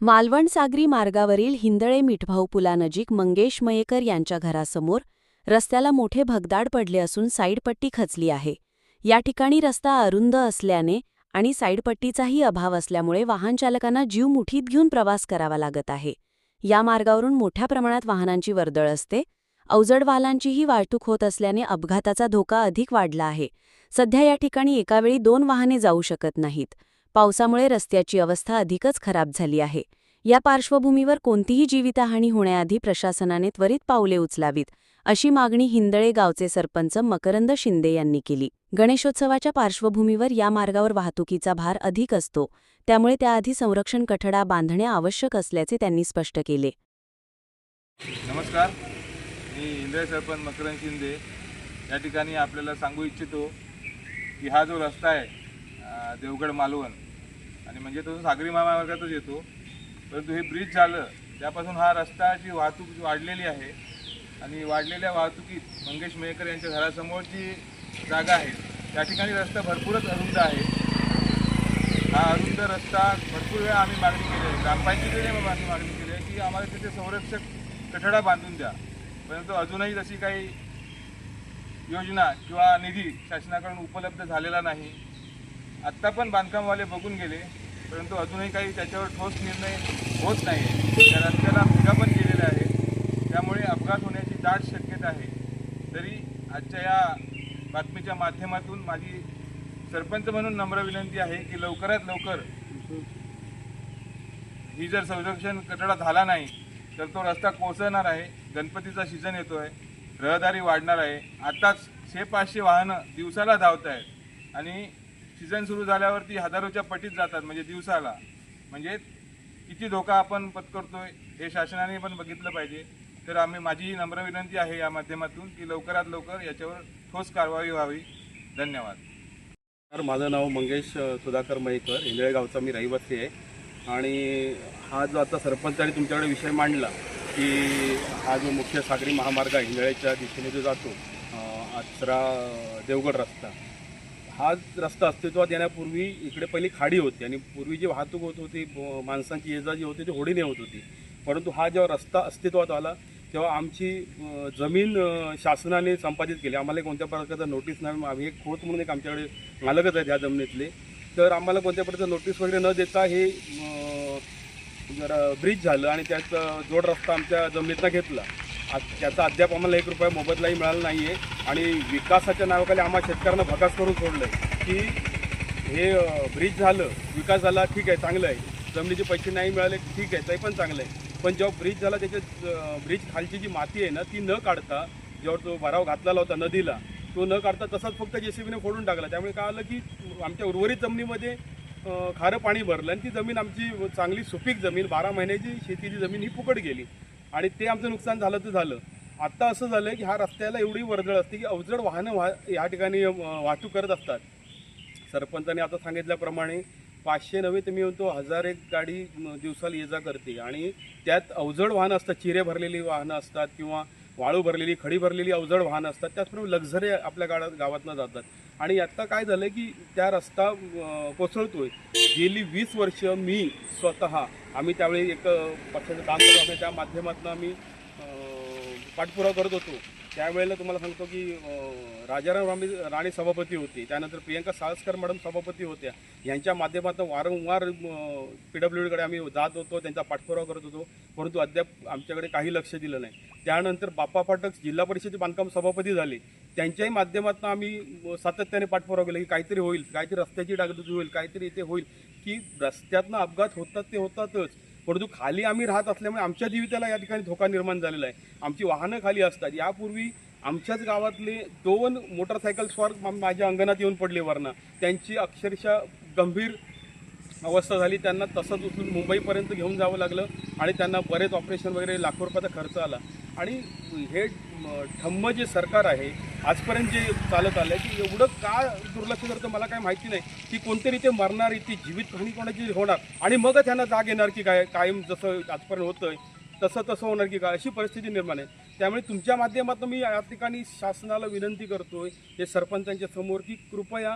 मालवण सागरी मार्गावरील हिंदळे मिठभाऊ पुलानजीक मंगेश मयेकर यांच्या घरासमोर रस्त्याला मोठे भगदाड पडले असून साईडपट्टी खचली आहे. या ठिकाणी रस्ता अरुंद असल्याने आणि साईडपट्टीचाही अभाव असल्यामुळे वाहनचालकांना जीव मुठीत घेऊन प्रवास करावा लागत आहे. या मार्गावरून मोठ्या प्रमाणात वाहनांची वर्दळ असते. अवजड वाहनांचीही वाहतूक होत असल्याने अपघाताचा धोका अधिक वाढला आहे. सध्या या ठिकाणी एकावेळी दोन वाहने जाऊ शकत नाहीत. पावसामुळे रस्त्याची अवस्था अधिकच खराब झाली आहे. या पार्श्वभूमीवर कोणतीही जीवितहानी होण्याआधी प्रशासनाने त्वरित पावले उचलावीत अशी मागणी हिंदळे गावचे सरपंच मकरंद शिंदे यांनी केली. गणेशोत्सवाच्या पार्श्वभूमीवर या मार्गावर वाहतुकीचा भार अधिक असतो त्यामुळे त्याआधी संरक्षण कठडा बांधणे आवश्यक असल्याचे त्यांनी स्पष्ट केले. नमस्कार मी इंद्रिय सरपंच मकरंद शिंदे. या ठिकाणी आपल्याला सांगू इच्छितो की हा जो रस्ता आहे देवगड मालवण आणि म्हणजे तो सागरी महामार्गातच येतो. परंतु हे ब्रिज झालं त्यापासून हा रस्ताची वाहतूक वाढलेली आहे. आणि वाढलेल्या वाहतुकीत मंगेश मेहकर यांच्या घरासमोरची जागा आहे. त्या ठिकाणी रस्ता भरपूरच अरुंद आहे. हा अरुंद रस्ता भरपूर वेळा आम्ही मागणी केली आहे. ग्रामपंचायतीकडे आम्ही मागणी केली आहे की आम्हाला तिथे संरक्षक कठडा बांधून द्या. परंतु अजूनही तशी काही योजना किंवा निधी शासनाकडून उपलब्ध झालेला नाही. आत्ता पण बांधकामवाले बघून गेले परंतु अजूनही काही त्याच्यावर ठोस निर्णय होत नाही आहे त्या रस्त्याला फुगा पण केलेल्या आहे. त्यामुळे अपघात होण्याची दाट शक्यता आहे. तरी आजच्या या बातमीच्या माध्यमातून माझी सरपंच म्हणून नम्र विनंती आहे की लवकरात लवकर ही जर संरक्षण कठडा झाला नाही तर तो रस्ता कोसळणार आहे गणपतीचा सीझन येतो आहे रहदारी वाढणार आहे. आत्ताच शे पाचशे वाहनं दिवसाला धावत आहेत आणि सीझन सुरू झाल्यावरती हजारोच्या पटीत जातात म्हणजे दिवसाला. म्हणजे किती धोका आपण पत्करतोय हे शासनाने पण बघितलं पाहिजे. तर आम्ही माझी नम्र विनंती आहे या माध्यमातून की लवकरात लवकर याच्यावर ठोस कारवाई व्हावी. धन्यवाद. तर माझं नाव मंगेश सुधाकर मयेकर. हिंदळेगावचा मी रहिवासी आहे. आणि हा जो आता सरपंचाने तुमच्याकडे विषय मांडला की हा जो मुख्य सागरी महामार्ग आहे दिशेने जो जातो अ, आचरा देवगड रस्ता हा रस्ता अस्तित्वात येण्यापूर्वी इकडे पहिली खाडी होती आणि पूर्वी जी वाहतूक होत होती माणसांची ये जा जी होती ती होडीने होत होती. परंतु हा जेव्हा रस्ता अस्तित्वात आला तेव्हा आमची जमीन शासनाने संपादित केली. आम्हाला कोणत्या प्रकारचं नोटीस नाही आम्ही एक खोत म्हणून एक आमच्याकडे मालकच आहेत ह्या जमिनीतले. तर आम्हाला कोणत्या प्रकारचं नोटीस वगैरे न देता हे जरा ब्रिज झालं आणि त्यात जोड रस्ता आमच्या जमिनीतनं घेतला. त्याचा अद्याप आम्हाला एक रुपया मोबदलाही मिळाला नाही आहे आणि विकासाच्या नावाखाली आम्हा शेतकऱ्यांना भकास करून सोडलं आहे की हे ब्रिज झालं विकास झाला ठीक आहे चांगलं आहे जमिनीचे पैसे नाही मिळाले ठीक आहे ते पण चांगलं आहे पण जेव्हा ब्रिज झाला त्याच्यात ब्रिज खालची जी माती आहे ना ती न काढता जेव्हा तो भराव घातलेला होता नदीला तो न काढता तसाच फक्त जे सी बीने फोडून टाकला. त्यामुळे काय आलं की आमच्या उर्वरित जमिनीमध्ये खारं पाणी भरलं आणि ती जमीन आमची चांगली सुपीक जमीन बारा महिन्याची शेतीची जमीन ही फुकट गेली. आणि ते आमचं नुकसान झालं तर झालं. आत्ता असं झालं की ह्या रस्त्याला एवढी वर्दळ असते की अवजड वाहनं वाह या ठिकाणी वाहतूक करत असतात. सरपंचाने आता सांगितल्याप्रमाणे पाचशे नव्हे तर मी म्हणतो हजार एक गाडी दिवसाला ये जा करते. आणि त्यात अवजड वाहनं असतात चिरे भरलेली वाहनं असतात किंवा वाळू भरलेली खडी भरलेली अवजड वाहनं असतात त्याचप्रमाणे लक्झरी आपल्या गाड्यात गावातनं जातात. आणि आत्ता काय झालं की त्या रस्ता कोसळतो कोसळतोय. गेली वीस वर्ष मी स्वतः आम्ही त्यावेळी एक पक्षाचं काम करत होतो त्या माध्यमातून आम्ही पाठपुरावा करत होतो. त्यावेळेला तुम्हाला सांगतो की राजाराम रामी राणे सभापती होते. त्यानंतर प्रियंका साळसकर मॅडम सभापती होत्या. यांच्या माध्यमातून वारंवार पी डब्ल्यू डीकडे आम्ही जात होतो त्यांचा पाठपुरावा करत होतो. परंतु अद्याप आमच्याकडे काही लक्ष दिलं नाही. त्यानंतर बाप्पा फाटक जिल्हा परिषद बांधकाम सभापती झाले. त्यांच्याही माध्यमातून आम्ही सातत्याने पाठपुरावा केला की काहीतरी होईल काहीतरी रस्त्याची डागडुजी होईल काहीतरी इथे होईल. की रस्त्यातनं अपघात होतात ते होतातच. परंतु खाली आम्ही राहत असल्यामुळे आमच्या जीविताला या ठिकाणी धोका निर्माण झालेला आहे. आमची वाहनं खाली असतात. यापूर्वी आमच्याच गावातले दोन मोटरसायकल स्वार माझ्या अंगणात येऊन पडले वरनं. त्यांची अक्षरशः गंभीर अवस्था झाली. त्यांना तसंच उचलून मुंबईपर्यंत घेऊन जावं लागलं आणि त्यांना बरेच ऑपरेशन वगैरे लाखो रुपयाचा खर्च आला. आणि हे ठम्म जे सरकार आहे आजपर्यंत जे चालत आलं आहे की एवढं का दुर्लक्ष करतं मला काय माहिती नाही. की कोणतरी ते मरणार ती जीवितहानी कोणाची होणार? आणि मगच त्यांना जाग येणार की काय कायम जसं आजपर्यंत होतंय तसं तसं होणार की काय अशी परिस्थिती निर्माण आहे. त्यामुळे तुमच्या माध्यमातून मी या ठिकाणी शासनाला विनंती करतो आहे हे सरपंचांच्या समोर की कृपया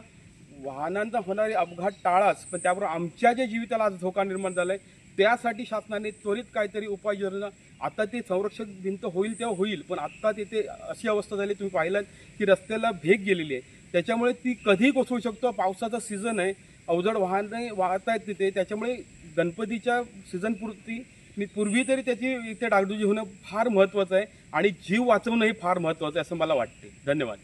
वाहनांचा होणारे अपघात टाळाच पण त्याबरोबर आमच्या ज्या जीविताला आज धोका निर्माण झाला आहे त्यासाठी शासनाने त्वरित काहीतरी उपाययोजना आता ते संरक्षक भिंत होईल तेव्हा होईल पण आत्ता तिथे अशी अवस्था झाली तुम्ही पाहिलात की रस्त्याला भेग गेलेली आहे. त्याच्यामुळे ती कधी कोसळू शकतो पावसाचा सीझन आहे अवजड वाहने वाहत आहेत तिथे त्याच्यामुळे गणपतीच्या सीझनपुरती मी पूर्वी तरी त्याची इथे डागडुजी होणं फार महत्त्वाचं आहे आणि जीव वाचवणंही फार महत्त्वाचं आहे असं मला वाटते धन्यवाद.